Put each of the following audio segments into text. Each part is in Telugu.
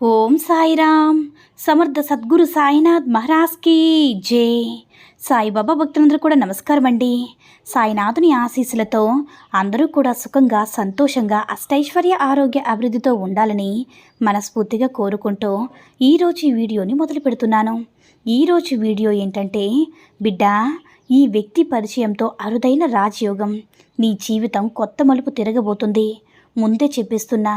ఓం సాయిరామ్. సమర్థ సద్గురు సాయినాథ్ మహారాజ్కి జై. సాయిబాబా భక్తులందరూ కూడా నమస్కారం అండి. సాయినాథుని ఆశీస్సులతో అందరూ కూడా సుఖంగా సంతోషంగా అష్టైశ్వర్య ఆరోగ్య అభివృద్ధితో ఉండాలని మనస్ఫూర్తిగా కోరుకుంటూ ఈరోజు ఈ వీడియోని మొదలు పెడుతున్నాను. ఈరోజు వీడియో ఏంటంటే బిడ్డ ఈ వ్యక్తి పరిచయంతో అరుదైన రాజయోగం. నీ జీవితం కొత్త మలుపు తిరగబోతుంది. ముందే చెప్పిస్తున్నా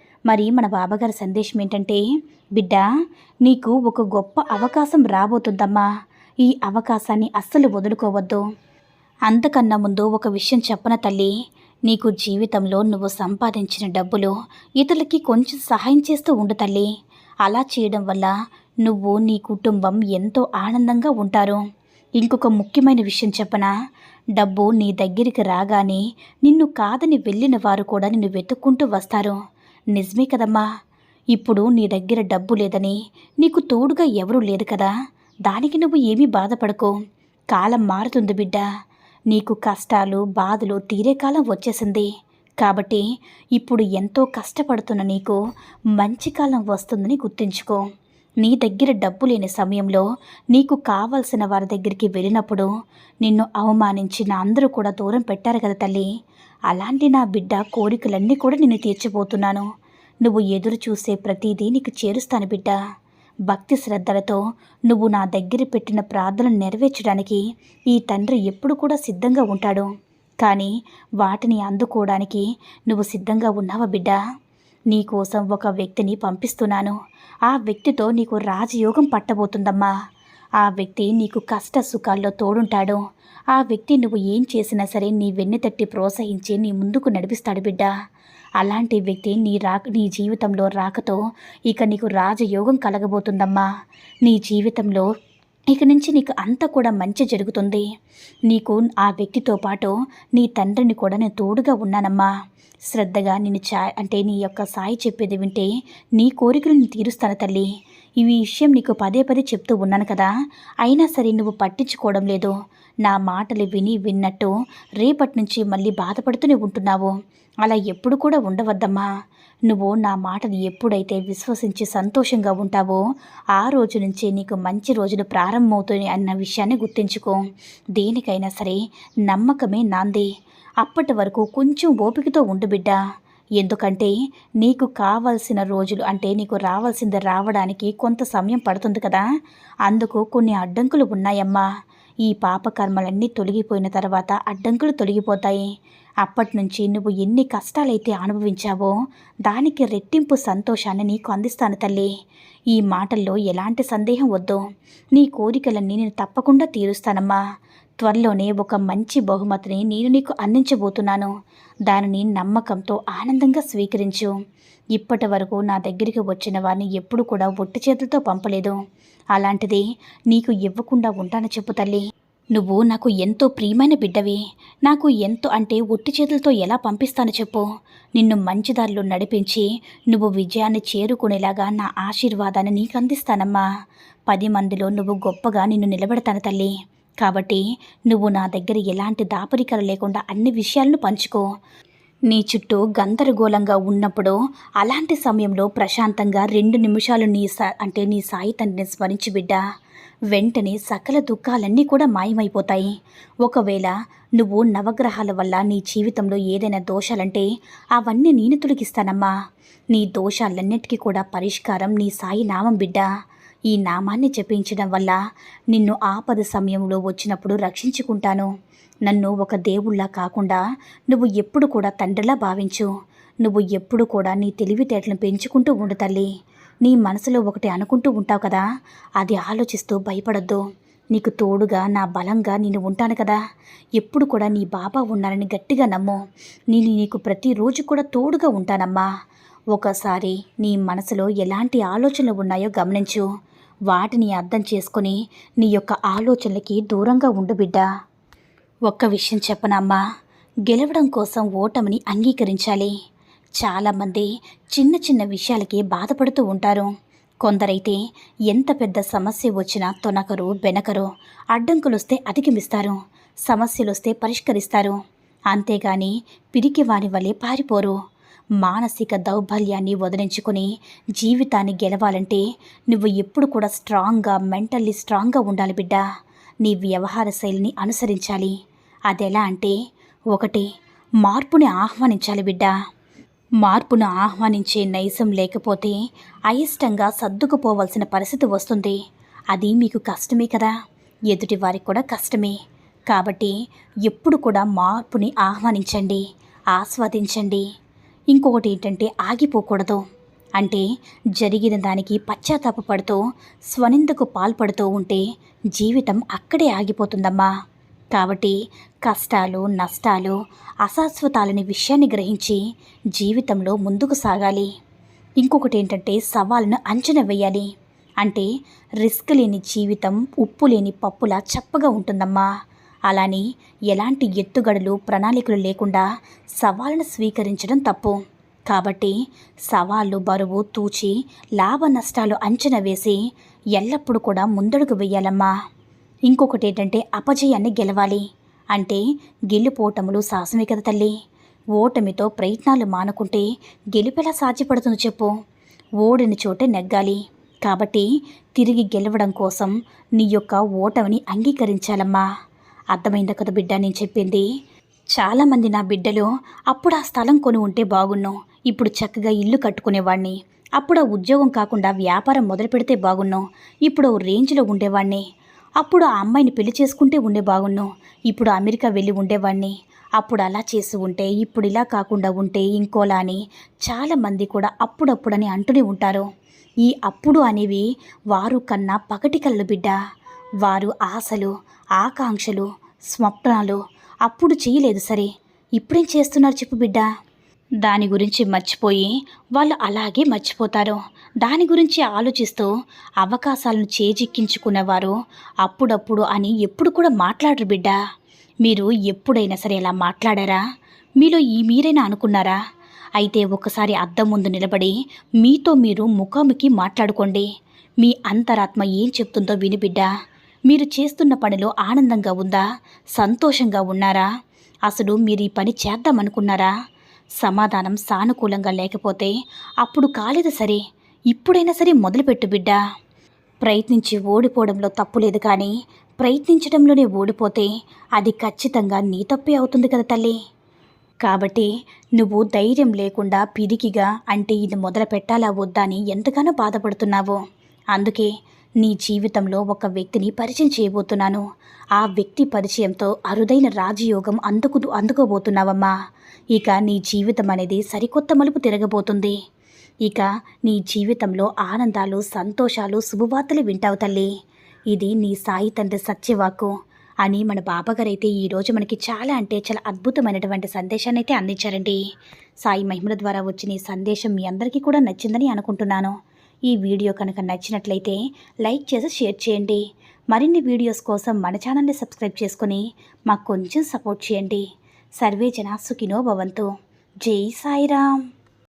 మరి మన బాబాగారి సందేశం ఏంటంటే బిడ్డ నీకు ఒక గొప్ప అవకాశం రాబోతుందమ్మా. ఈ అవకాశాన్ని అస్సలు వదులుకోవద్దు. అంతకన్నా ముందు ఒక విషయం చెప్పన తల్లి? నీకు జీవితంలో నువ్వు సంపాదించిన డబ్బులు ఇతరులకి కొంచెం సహాయం చేస్తూ ఉండు తల్లి. అలా చేయడం వల్ల నువ్వు నీ కుటుంబం ఎంతో ఆనందంగా ఉంటారు. ఇంకొక ముఖ్యమైన విషయం చెప్పనా? డబ్బు నీ దగ్గరికి రాగానే నిన్ను కాదని వెళ్ళిన వారు కూడా నిన్ను వెతుక్కుంటూ వస్తారు. నిజమే కదమ్మా. ఇప్పుడు నీ దగ్గర డబ్బు లేదని నీకు తోడుగా ఎవరూ లేదు కదా. దానికి నువ్వు ఏమీ బాధపడకు. కాలం మారుతుంది బిడ్డ. నీకు కష్టాలు బాధలు తీరే కాలం వచ్చేసింది. కాబట్టి ఇప్పుడు ఎంతో కష్టపడుతున్న నీకు మంచి కాలం వస్తుందని గుర్తుంచుకో. నీ దగ్గర డబ్బు లేని సమయంలో నీకు కావలసిన వారి దగ్గరికి వెళ్ళినప్పుడు నిన్ను అవమానించిన అందరూ కూడా దూరం పెట్టారు కదా తల్లి. అలాంటి నా బిడ్డ కోరికలన్నీ కూడా నిన్ను తీర్చిపోతున్నాను నువ్వు ఎదురు చూసే ప్రతిదీ నీకు చేరుస్తాను బిడ్డ. భక్తి శ్రద్ధలతో నువ్వు నా దగ్గర పెట్టిన ప్రార్థనలు నెరవేర్చడానికి ఈ తండ్రి ఎప్పుడు కూడా సిద్ధంగా ఉంటాడు. కానీ వాటిని అందుకోవడానికి నువ్వు సిద్ధంగా ఉన్నావా బిడ్డ? నీకోసం ఒక వ్యక్తిని పంపిస్తున్నాను. ఆ వ్యక్తితో నీకు రాజయోగం పట్టబోతుందమ్మా. ఆ వ్యక్తి నీకు కష్ట సుఖాల్లో తోడుంటాడు. ఆ వ్యక్తి నువ్వు ఏం చేసినా సరే నీ వెన్ను తట్టి ప్రోత్సహించి నీ ముందుకు నడిపిస్తాడు బిడ్డ. అలాంటి వ్యక్తి నీ రాక నీ జీవితంలో రాకతో ఇక నీకు రాజయోగం కలగబోతుందమ్మా. నీ జీవితంలో ఇక నుంచి నీకు అంతా కూడా మంచి జరుగుతుంది. నీకు ఆ వ్యక్తితో పాటు నీ తండ్రిని కూడా నేను తోడుగా ఉన్నానమ్మా. శ్రద్ధగా నేను చా అంటే నీ యొక్క సాయి చెప్పేది వింటే నీ కోరికలు నేను తీరుస్తాను తల్లి. ఈ విషయం నీకు పదే పదే చెప్తూ ఉన్నాను కదా. అయినా సరే నువ్వు పట్టించుకోవడం లేదు. నా మాటలు విని విన్నట్టు రేపటి నుంచి మళ్ళీ బాధపడుతూనే ఉంటున్నావు. అలా ఎప్పుడు కూడా ఉండవద్దమ్మా. నువ్వు నా మాటను ఎప్పుడైతే విశ్వసించి సంతోషంగా ఉంటావో ఆ రోజు నుంచి నీకు మంచి రోజులు ప్రారంభమవుతుంది అన్న విషయాన్ని గుర్తుంచుకో. దేనికైనా సరే నమ్మకమే నాంది. అప్పటి వరకు కొంచెం ఓపికతో ఉండు బిడ్డా. ఎందుకంటే నీకు కావాల్సిన రోజులు అంటే నీకు రావాల్సింది రావడానికి కొంత సమయం పడుతుంది కదా. అందుకు కొన్ని అడ్డంకులు ఉన్నాయమ్మా. ఈ పాపకర్మలన్నీ తొలగిపోయిన తర్వాత అడ్డంకులు తొలగిపోతాయి. అప్పటి నుంచి నువ్వు ఎన్ని కష్టాలైతే అనుభవించావో దానికి రెట్టింపు సంతోషాన్ని నీకు అందిస్తాను తల్లి. ఈ మాటల్లో ఎలాంటి సందేహం వద్దు. నీ కోరికలన్నీ నేను తప్పకుండా తీరుస్తానమ్మా. త్వరలోనే ఒక మంచి బహుమతిని నేను నీకు అందించబోతున్నాను. దానిని నమ్మకంతో ఆనందంగా స్వీకరించు. ఇప్పటి వరకు నా దగ్గరికి వచ్చిన వారిని ఎప్పుడు కూడా ఒట్టి చేతులతో పంపలేదు. అలాంటిది నీకు ఇవ్వకుండా ఉంటాను చెప్పు తల్లి. నువ్వు నాకు ఎంతో ప్రియమైన బిడ్డవి. నాకు ఎంతో అంటే ఒట్టి చేతులతో ఎలా పంపిస్తాను చెప్పు. నిన్ను మంచి దారిలో నడిపించి నువ్వు విజయాన్ని చేరుకునేలాగా నా ఆశీర్వాదాన్ని నీకు అందిస్తానమ్మా. పది మందిలో నువ్వు గొప్పగా నిన్ను నిలబెడతాను తల్లి. కాబట్టి నువ్వు నా దగ్గర ఎలాంటి దాపరికలు లేకుండా అన్ని విషయాలను పంచుకో. నీ చుట్టూ గందరగోళంగా ఉన్నప్పుడు అలాంటి సమయంలో ప్రశాంతంగా రెండు నిమిషాలు నీ సా అంటే నీ సాయి తండ్రిని స్మరించి బిడ్డ వెంటనే సకల దుఃఖాలన్నీ కూడా మాయమైపోతాయి. ఒకవేళ నువ్వు నవగ్రహాల వల్ల నీ జీవితంలో ఏదైనా దోషాలంటే అవన్నీ నేను తొలగిస్తానమ్మా. నీ దోషాలన్నిటికీ కూడా పరిష్కారం నీ సాయి నామం బిడ్డ. ఈ నామాన్ని జపించడం వల్ల నిన్ను ఆపద సమయంలో వచ్చినప్పుడు రక్షించుకుంటాను. నన్ను ఒక దేవుళ్ళా కాకుండా నువ్వు ఎప్పుడు కూడా తండ్రిలా భావించు. నువ్వు ఎప్పుడు కూడా నీ తెలివితేటలను పెంచుకుంటూ ఉండు తల్లి. నీ మనసులో ఒకటి అనుకుంటూ ఉంటావు కదా అది ఆలోచిస్తూ భయపడద్దు. నీకు తోడుగా నా బలంగా నేను ఉంటాను కదా. ఎప్పుడు కూడా నీ బాబా ఉన్నారని గట్టిగా నమ్ము. నేను నీకు ప్రతిరోజు కూడా తోడుగా ఉంటానమ్మా. ఒకసారి నీ మనసులో ఎలాంటి ఆలోచనలు ఉన్నాయో గమనించు. వాటిని అర్థం చేసుకొని నీ యొక్క ఆలోచనలకి దూరంగా ఉండు బిడ్డ. ఒక్క విషయం చెప్పనమ్మా గెలవడం కోసం ఓటమిని అంగీకరించాలి. చాలామంది చిన్న చిన్న విషయాలకి బాధపడుతూ ఉంటారు. కొందరైతే ఎంత పెద్ద సమస్య వచ్చినా తొనకరు బెనకరు అడ్డంకులొస్తే అధిగమిస్తారు సమస్యలొస్తే పరిష్కరిస్తారు. అంతేగాని పిరికి వారి వలె పారిపోరు. మానసిక దౌర్బల్యాన్ని వదిలించుకొని జీవితాన్ని గెలవాలంటే నువ్వు ఎప్పుడు కూడా స్ట్రాంగ్గా మెంటల్లీ స్ట్రాంగ్గా ఉండాలి బిడ్డ. నీ వ్యవహార శైలిని అనుసరించాలి. అదెలా అంటే ఒకటి మార్పుని ఆహ్వానించాలి బిడ్డ. మార్పును ఆహ్వానించే నైజం లేకపోతే అయిష్టంగా సర్దుకుపోవలసిన పరిస్థితి వస్తుంది. అది మీకు కష్టమే కదా. ఎదుటి వారికి కూడా కష్టమే. కాబట్టి ఎప్పుడు కూడా మార్పుని ఆహ్వానించండి ఆస్వాదించండి. ఇంకొకటి ఏంటంటే ఆగిపోకూడదు. అంటే జరిగిన దానికి పశ్చాత్తాపడుతూ స్వనిందకు పాల్పడుతూ ఉంటే జీవితం అక్కడే ఆగిపోతుందమ్మా. కాబట్టి కష్టాలు నష్టాలు అశాశ్వతాలని విషయాన్ని గ్రహించి జీవితంలో ముందుకు సాగాలి. ఇంకొకటి ఏంటంటే సవాళ్ళను అంచనా వేయాలి. అంటే రిస్క్ లేని జీవితం ఉప్పు లేని పప్పులా చప్పగా ఉంటుందమ్మా. అలాని ఎలాంటి ఎత్తుగడలు ప్రణాళికలు లేకుండా సవాళ్ళను స్వీకరించడం తప్పు. కాబట్టి సవాళ్ళు బరువు తూచి లాభ నష్టాలు అంచనా వేసి ఎల్లప్పుడూ కూడా ముందడుగు వేయాలమ్మా. ఇంకొకటి ఏంటంటే అపజయాన్ని గెలవాలి. అంటే గెలుపోటములు సాహసమే కదా తల్లి. ఓటమితో ప్రయత్నాలు మానుకుంటే గెలుపెలా సాధ్యపడుతుంది చెప్పు. ఓడిన చోటే నెగ్గాలి. కాబట్టి తిరిగి గెలవడం కోసం నీ యొక్క ఓటమిని అంగీకరించాలమ్మా. అర్థమైందా కదా బిడ్డ నేను చెప్పింది? చాలామంది నా బిడ్డలు అప్పుడు ఆ స్థలం కొని ఉంటే బాగున్ను. ఇప్పుడు చక్కగా ఇల్లు కట్టుకునేవాడిని అప్పుడు ఆ ఉద్యోగం కాకుండా వ్యాపారం మొదలు పెడితే బాగున్ను. ఇప్పుడు రేంజ్లో ఉండేవాడిని అప్పుడు ఆ అమ్మాయిని పెళ్ళి చేసుకుంటే ఉండే బాగున్ను. ఇప్పుడు అమెరికా వెళ్ళి ఉండేవాడిని అప్పుడు అలా చేసి ఉంటే ఇప్పుడు ఇలా కాకుండా ఉంటే ఇంకోలా అని చాలామంది కూడా అప్పుడప్పుడని అంటూనే ఉంటారు. ఈ అప్పుడు అనేవి వారు కన్నా పగటి కళ్ళు బిడ్డ. వారు ఆశలు ఆకాంక్షలు స్వప్నాలు అప్పుడు చేయలేదు సరే. ఇప్పుడేం చేస్తున్నారు చెప్పు బిడ్డ. దాని గురించి మర్చిపోయి వాళ్ళు అలాగే మర్చిపోతారు. దాని గురించి ఆలోచిస్తూ అవకాశాలను చేజిక్కించుకునేవారు అప్పుడప్పుడు అని ఎప్పుడు కూడా మాట్లాడరు బిడ్డ. మీరు ఎప్పుడైనా సరే ఇలా మాట్లాడారా? మీలో ఈ మీరైనా అనుకున్నారా? అయితే ఒకసారి అద్దం ముందు నిలబడి మీతో మీరు ముఖాముఖి మాట్లాడుకోండి. మీ అంతరాత్మ ఏం చెప్తుందో విని బిడ్డ. మీరు చేస్తున్న పనిలో ఆనందంగా ఉందా? సంతోషంగా ఉన్నారా? అసలు మీరు ఈ పని చేద్దామనుకున్నారా? సమాధానం సానుకూలంగా లేకపోతే అప్పుడు కాలేదు సరే. ఇప్పుడైనా సరే మొదలుపెట్టు బిడ్డా. ప్రయత్నించి ఓడిపోవడంలో తప్పు లేదు కానీ ప్రయత్నించడంలోనే ఓడిపోతే అది ఖచ్చితంగా నీ తప్పే అవుతుంది కదా తల్లి. కాబట్టి నువ్వు ధైర్యం లేకుండా పిరికిగా అంటే ఇది మొదలు పెట్టాలా వద్దా అని ఎంతగానో బాధపడుతున్నావు. అందుకే నీ జీవితంలో ఒక వ్యక్తిని పరిచయం చేయబోతున్నాను. ఆ వ్యక్తి పరిచయంతో అరుదైన రాజయోగం అందుకు అందుకోబోతున్నావమ్మా. ఇక నీ జీవితం అనేది సరికొత్త మలుపు తిరగబోతుంది. ఇక నీ జీవితంలో ఆనందాలు సంతోషాలు శుభవార్తలు వింటావు తల్లి. ఇది నీ సాయి తండ్రి సత్యవాకు అని మన బాబాగారైతే ఈరోజు మనకి చాలా అంటే చాలా అద్భుతమైనటువంటి సందేశాన్ని అయితే అందించారండి. సాయి మహిమల ద్వారా వచ్చిన ఈ సందేశం మీ అందరికీ కూడా నచ్చిందని అనుకుంటున్నాను. ఈ వీడియో కనుక నచ్చినట్లయితే లైక్ చేసి షేర్ చేయండి. మరిన్ని వీడియోస్ కోసం మన ఛానల్ని సబ్స్క్రైబ్ చేసుకుని మాకు కొంచెం సపోర్ట్ చేయండి. సర్వే జనా సుఖినో భవంతు. జై సాయిరామ్.